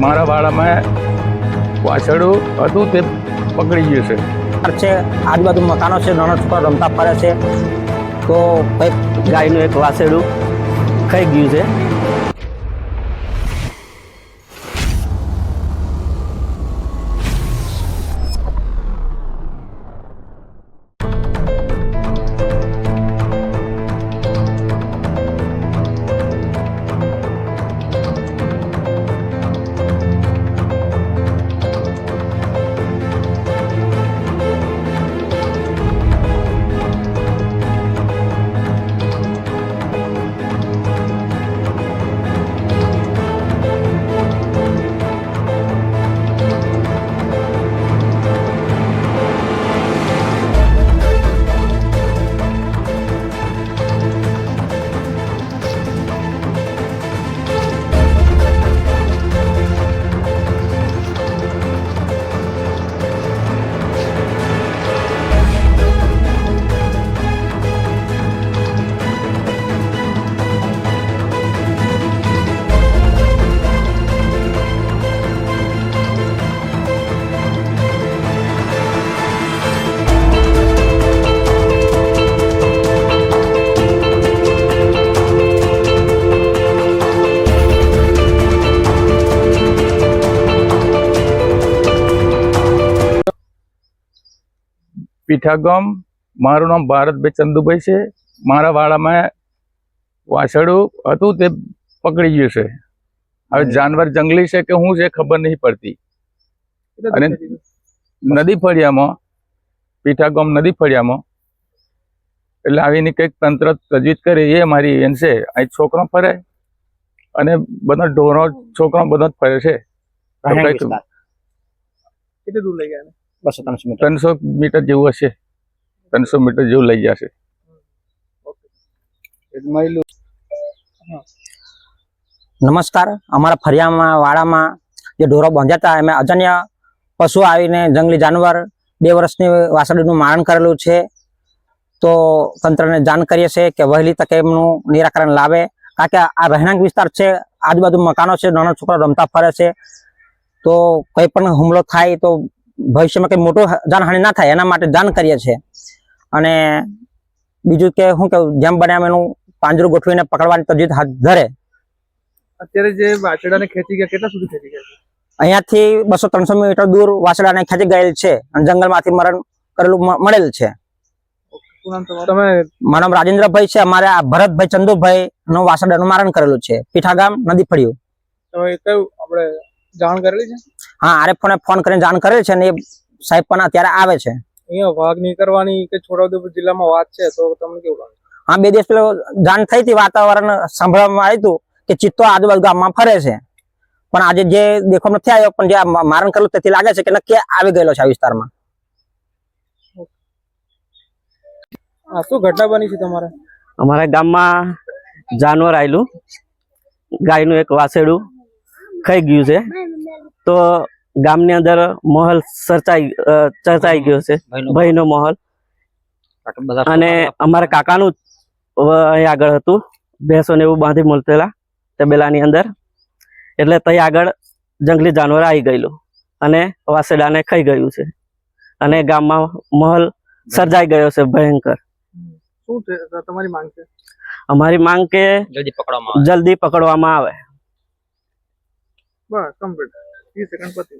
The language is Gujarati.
મારા વાડામાં વાછરડું હતું તે પકડી ગયું છે. છે, આજુબાજુ મકાનો છે નાના છોકરા રમતા ફરે છે. તો કંઈક ગાયનું એક વાસેડું ખાઈ ગયું છે. પીઠા ગામ મારું નામ ભારતભાઈ ચંદુભાઈ છે. મારા વાળામાં વાછડું હતું તે પકડી ગયું છે. હવે જાનવર જંગલી છે કે શું છે ખબર નહીં પડતી. અને નદી ફળિયામાં પીઠાગામ નદી ફળિયામાં. એટલે આવીને કંઈક તંત્ર તજવીજ કરે એ મારી એન છે. અહીં છોકરો ફરે અને બધા ઢોરો છોકરો બધા જ ફરે છે. કેટલે દૂર લઈ ગયા બસો ત્રણસો મીટર. ત્રણસો મીટર જેવું હશે. ત્રણસો મીટર જેવું લઈ જશે. નમસ્કાર. અમારા ફરિયામાં વાડામાં જે ઢોરો બાંધ્યા હતા એમાં અજન્ય પશુ આવીને જંગલી જાનવર બે વર્ષની વાસળીનું મારણ કરેલું છે. તો તંત્રને જાણ કરીએ છીએ કે વહેલી તકે એમનું નિરાકરણ લાવે. કારણ કે આ રહેણાંક વિસ્તાર છે આજુબાજુ મકાનો છે નાના છોકરા રમતા ફરે છે. તો કંઈ પણ હુમલો થાય તો ભવિષ્યમાં કંઈ મોટું જાનહાનિ ના થાય એના માટે દાન કરીએ છીએ. અને બીજું કે શું કે જેમ બને એમ એનું પાંજરું ગોઠવીને પકડવાની તજવીજ હાથ ધરે. અત્યારે જે વાછડાને ખેંચી ગયા કેટલા સુધી ખેંચી ગયા અહીંયાથી બસો ત્રણસો મીટર દૂર વાછડાને ખેંચી ગયેલ છે અને જંગલમાંથી મરણ કરેલું મળેલ છે. મારું નામ રાજેન્દ્રભાઈ છે અમારે આ ભરતભાઈ ચંદુભાઈ નું વાસડાનું મારણ કરેલું છે. પીઠા ગામ નદી ફળ્યું. તમે કયું આપણે જાણ કરેલી છે? હા આરે ફોને ફોન કરીને જાણ કરેલ છે ને એ સાહેબ પણ અત્યારે આવે છે. અહીંયા વાઘ નીકળવાની કે છોટાઉદેપુર જિલ્લામાં વાત છે તો તમને કેવું લાગે? હા બે દિવસ પેલો જાણ થઈ હતી વાતાવરણ સાંભળવામાં આવ્યું હતું કે ચિત્તો આજુબાજુ ગામમાં ફરે છે. પણ આજે જે દેખો નથી આવ્યો પણ જે મારણ કરેલું તેથી લાગે છે કે નક્કી આવી ગયેલો છે આ વિસ્તારમાં. હા શું ઘટના બની છે તમારે? અમારા ગામમાં જાનવર આવેલું ગાયનું એક વાસેડું ખાઈ ગયું છે. તો ગામની અંદર મહોલ સર્ચાઈ ચર્ચાઈ ગયો છે. ભાઈનો મહોલ. અને અમારા કાકાનું અહીંયા આગળ હતું. ભેંસો ને એવું બાંધી મળતેલા તબેલાની અંદર. એટલે ત્યાં આગળ જંગલી જાનવર આવી ગયેલું. અને વાસેડાને ખાઈ ગયું છે. અને ગામમાં મહોલ સર્જાઈ ગયો છે ભયંકર. શું તમારી માંગ છે? અમારી માંગ કે જલ્દી પકડવામાં જલ્દી પકડવામાં આવે. બસ કમ્પ્લીટ Dice Gणपती